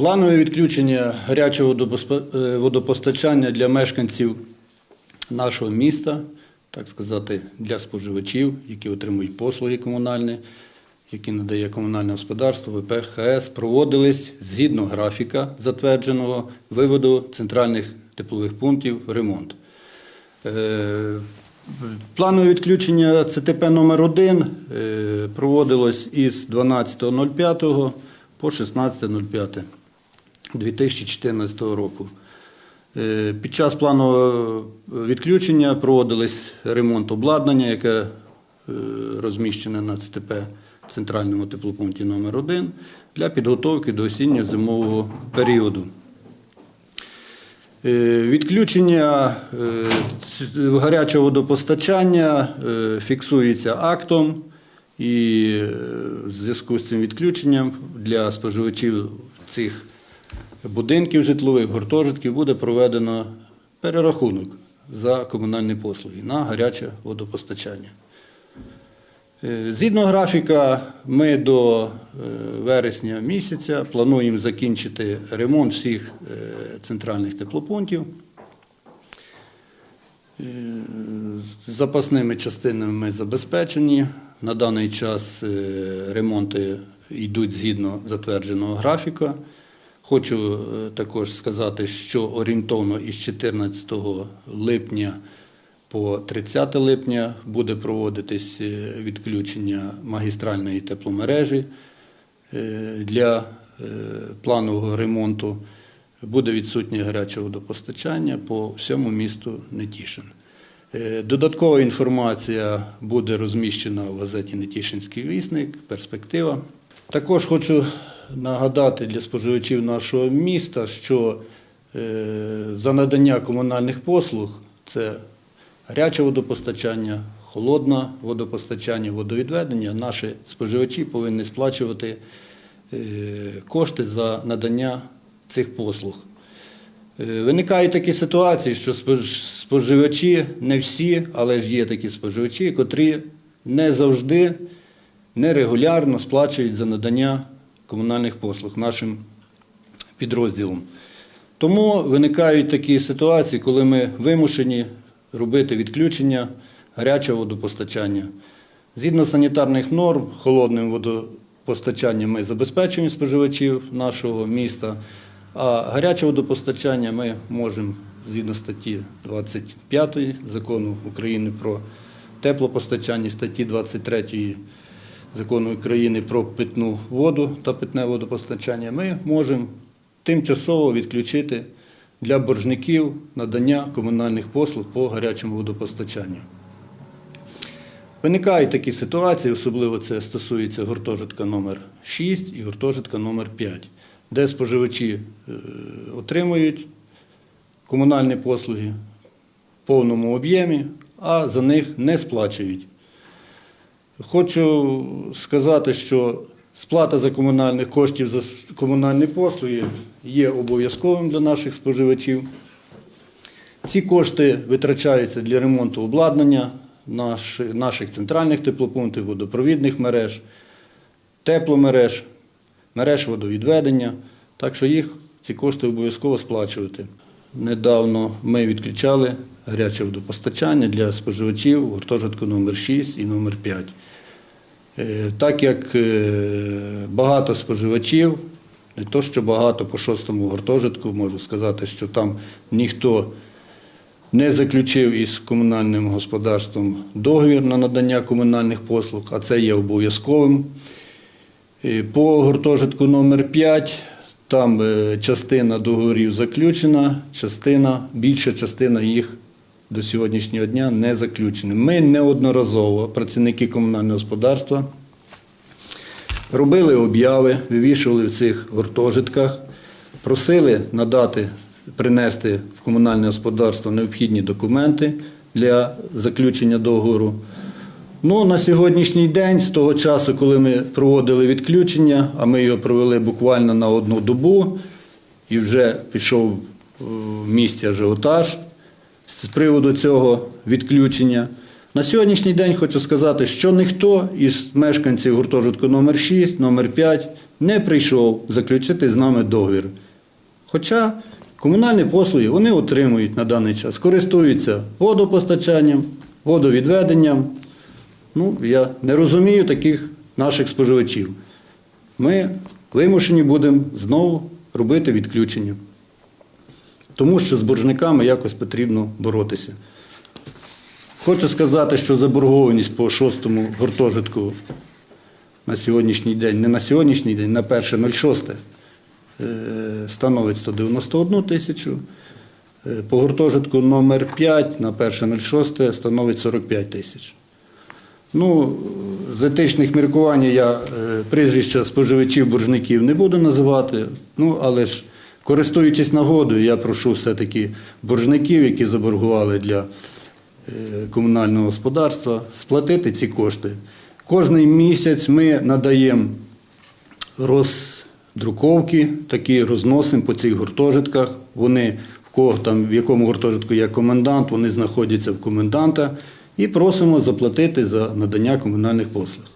Планове відключення гарячого е, водопостачання для мешканців нашого міста, так сказати, для споживачів, які отримують послуги комунальні, які надає комунальне господарство, ВП, ХС, проводились згідно графіка затвердженого виводу центральних теплових пунктів ремонт. Е, Планове відключення ЦТП номер 1 е, проводилось із 12.05 по 16.05 2014 року. Е, Під час планового відключення проводились ремонт обладнання, яке е, розміщене на ЦТП в центральному теплопункті номер 1 для підготовки до осінньо-зимового періоду. Е, Відключення е, гарячого водопостачання е, фіксується актом, і е, в зв'язку з цим відключенням для споживачів цих будинків житлових, гуртожитків буде проведено перерахунок за комунальні послуги на гаряче водопостачання. Е, Згідно графіка, ми до е, вересня місяця плануємо закінчити ремонт всіх е, центральних теплопунктів. Запасними частинами ми забезпечені. На даний час ремонти йдуть згідно затвердженого графіка. Хочу е, також сказати, що орієнтовно із 14 липня по 30 липня буде проводитись е, відключення магістральної тепломережі е, для планового ремонту. Буде відсутнє гаряче водопостачання по всьому місту Нетішин. Додаткова інформація буде розміщена в газеті Нетішинський вісник, перспектива. Також хочу нагадати для споживачів нашого міста, що е, за надання комунальних послуг це гаряче водопостачання, холодне водопостачання, водовідведення, наші споживачі повинні сплачувати е, кошти за надання цих послуг. Е, Виникають такі ситуації, що спож- споживачі, не всі, але ж є такі споживачі, котрі не завжди, нерегулярно сплачують за надання комунальних послуг нашим підрозділом. Тому виникають такі ситуації, коли ми вимушені робити відключення гарячого водопостачання. Згідно санітарних норм, холодним водопостачанням ми забезпечуємо споживачів нашого міста, а гаряче водопостачання ми можемо згідно статті 25 закону України про теплопостачання, статті 23 закону України про питну воду та питне водопостачання, ми можемо тимчасово відключити для боржників надання комунальних послуг по гарячому водопостачанню. Виникають такі ситуації, особливо це стосується гуртожитка номер 6 і гуртожитка номер 5, де споживачі е, отримують комунальні послуги в повному об'ємі, а за них не сплачують. Хочу сказати, що сплата за комунальних коштів за комунальні послуги є обов'язковим для наших споживачів. Ці кошти витрачаються для ремонту обладнання наших центральних теплопунктів, водопровідних мереж, тепломереж, мереж водовідведення. Так що їх ці кошти обов'язково сплачувати. Недавно ми відключали гаряче водопостачання для споживачів гуртожитку номер 6 і номер 5. Е, Так як е, багато споживачів, не то що багато по шостому гуртожитку, можу сказати, що там ніхто не заключив із комунальним господарством договір на надання комунальних послуг, а це є обов'язковим. По гуртожитку номер 5 там е, частина договорів заключена, частина, більша частина їх до сьогоднішнього дня не заключена. Ми неодноразово, працівники комунального господарства, робили обяви, вивішували в цих гуртожитках, просили надати, принести в комунальне господарство необхідні документи для заключення договору. Ну, на сьогоднішній день, з того часу, коли ми проводили відключення, а ми його провели буквально на одну добу, і вже пішов е, в місті ажіотаж з приводу цього відключення. На сьогоднішній день хочу сказати, що ніхто із мешканців гуртожитку номер 6, номер 5 не прийшов заключити з нами договір. Хоча комунальні послуги вони отримують на даний час, користуються водопостачанням, водовідведенням. Ну, я не розумію таких наших споживачів. Ми вимушені будемо знову робити відключення. Тому що з боржниками якось потрібно боротися. Хочу сказати, що заборгованість по шостому гуртожитку на сьогоднішній день, не на сьогоднішній день, на 1.06 е, становить 191 тисячу. Е, По гуртожитку номер 5 на 1.06 становить 45 тисяч. Ну, з етичних міркувань я е, прізвища споживачів боржників не буду називати, ну, але ж користуючись нагодою, я прошу все-таки боржників, які заборгували для комунального господарства, сплатити ці кошти. Кожний місяць ми надаємо роздруковки, такі розносимо по цих гуртожитках. Вони в кого там, в якому гуртожитку є комендант, вони знаходяться в коменданта і просимо заплатити за надання комунальних послуг.